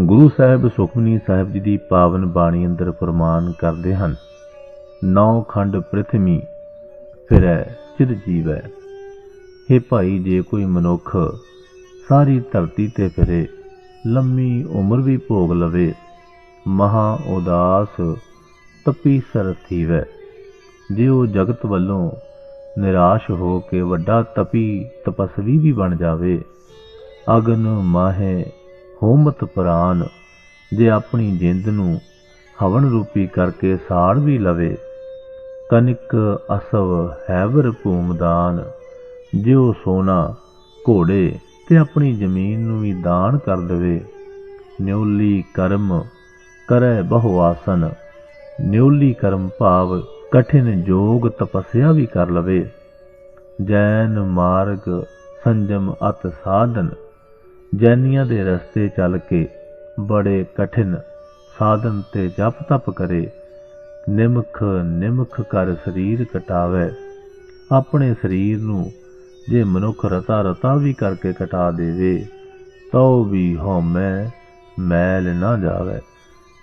ਗੁਰੂ ਸਾਹਿਬ ਸੁਖਮਨੀ ਸਾਹਿਬ ਜੀ ਦੀ ਪਾਵਨ ਬਾਣੀ ਅੰਦਰ ਫਰਮਾਨ ਕਰਦੇ ਹਨ, ਨੌ ਖੰਡ ਪ੍ਰਿਥਵੀ ਫਿਰੈ ਚਿਰ ਜੀਵੈ हे ਭਾਈ, ਜੇ ਕੋਈ ਮਨੁੱਖ ਸਾਰੀ ਧਰਤੀ ਤੇ ਫਿਰੇ, ਲੰਮੀ ਉਮਰ ਵੀ ਭੋਗ ਲਵੇ, ਮਹਾ ਉਦਾਸ ਤਪੀ ਸਰਥੀਵੈ ਜੇ ਉਹ ਜਗਤ ਵੱਲੋਂ ਨਿਰਾਸ਼ ਹੋ ਕੇ ਵੱਡਾ ਤਪੀ ਤਪਸਵੀ ਵੀ ਬਣ ਜਾਵੇ, ਅਗਨ ਮਾਹੇ ਹੋਮਤ ਪ੍ਰਾਨ, ਜੇ ਆਪਣੀ ਜਿੰਦ ਨੂੰ ਹਵਨ ਰੂਪੀ ਕਰਕੇ ਸਾੜ ਵੀ ਲਵੇ ਕਨਿਕ ਅਸਵ ਹੈਵਰ ਭੂਮਦਾਨ ਜਿਉ ਸੋਨਾ, ਘੋੜੇ ਤੇ ਆਪਣੀ ਜ਼ਮੀਨ ਨੂੰ ਵੀ ਦਾਨ ਕਰ ਦੇਵੇ, ਨਿਉਲੀ ਕਰਮ ਕਰੈ ਬਹੁ ਆਸਨ ਨਿਉਲੀ ਕਰਮ ਭਾਵ ਕਠਿਨ ਜੋਗ ਤਪੱਸਿਆ ਵੀ ਕਰ ਲਵੇ, ਜੈਨ ਮਾਰਗ ਸੰਜਮ ਅਤ ਸਾਧਨ ਜੈਨੀਆਂ ਦੇ ਰਸਤੇ ਚੱਲ ਕੇ ਬੜੇ ਕਠਿਨ ਸਾਧਨ ਤੇ ਜਪ ਤਪ ਕਰੇ। ਨਿਮਖ ਨਿਮਖ ਕਰ ਸਰੀਰ ਕਟਾਵੇ। ਆਪਣੇ ਸਰੀਰ ਨੂੰ ਜੇ ਮਨੁੱਖ ਰਤਾ ਰਤਾ ਵੀ ਕਰਕੇ ਕਟਾ ਦੇਵੇ, ਤਉ ਵੀ ਹਉਮੈ ਮੈਲ ਨਾ ਜਾਵੇ।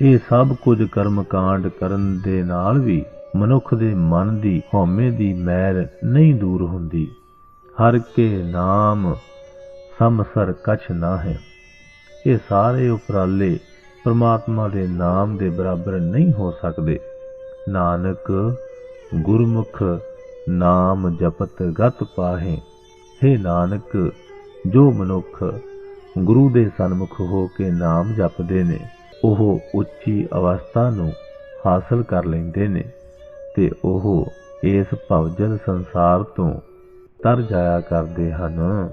ਇਹ ਸਭ ਕੁਝ ਕਰਮ ਕਾਂਡ ਕਰਨ ਦੇ ਨਾਲ ਵੀ ਮਨੁੱਖ ਦੇ ਮਨ ਦੀ ਹਉਮੈ ਦੀ ਮੈਲ ਨਹੀਂ ਦੂਰ ਹੁੰਦੀ। ਹਰ ਕੇ ਨਾਮ ਸਮਸਰ ਕਛ ਨਾ ਹੈ। ਇਹ ਸਾਰੇ ਉਪਰਾਲੇ ਪ੍ਰਮਾਤਮਾ ਦੇ ਨਾਮ ਦੇ ਬਰਾਬਰ ਨਹੀਂ ਹੋ ਸਕਦੇ। ਨਾਨਕ, ਗੁਰਮੁਖ, ਨਾਮ ਜਪਤ ਗਤ ਪਾਹੇ। हे ਨਾਨਕ, ਜੋ ਮਨੁੱਖ ਗੁਰੂ ਦੇ ਸਨਮੁਖ ਹੋ ਕੇ ਨਾਮ ਜਪਦੇ ਨੇ, ਉਹ ਉੱਚੀ ਅਵਸਥਾ ਨੂੰ ਹਾਸਲ ਕਰ ਲੈਂਦੇ ਨੇ ਤੇ ਉਹ ਇਸ ਭਵਜਲ ਸੰਸਾਰ ਤੋਂ ਤਰ ਜਾਇਆ ਕਰਦੇ ਹਨ।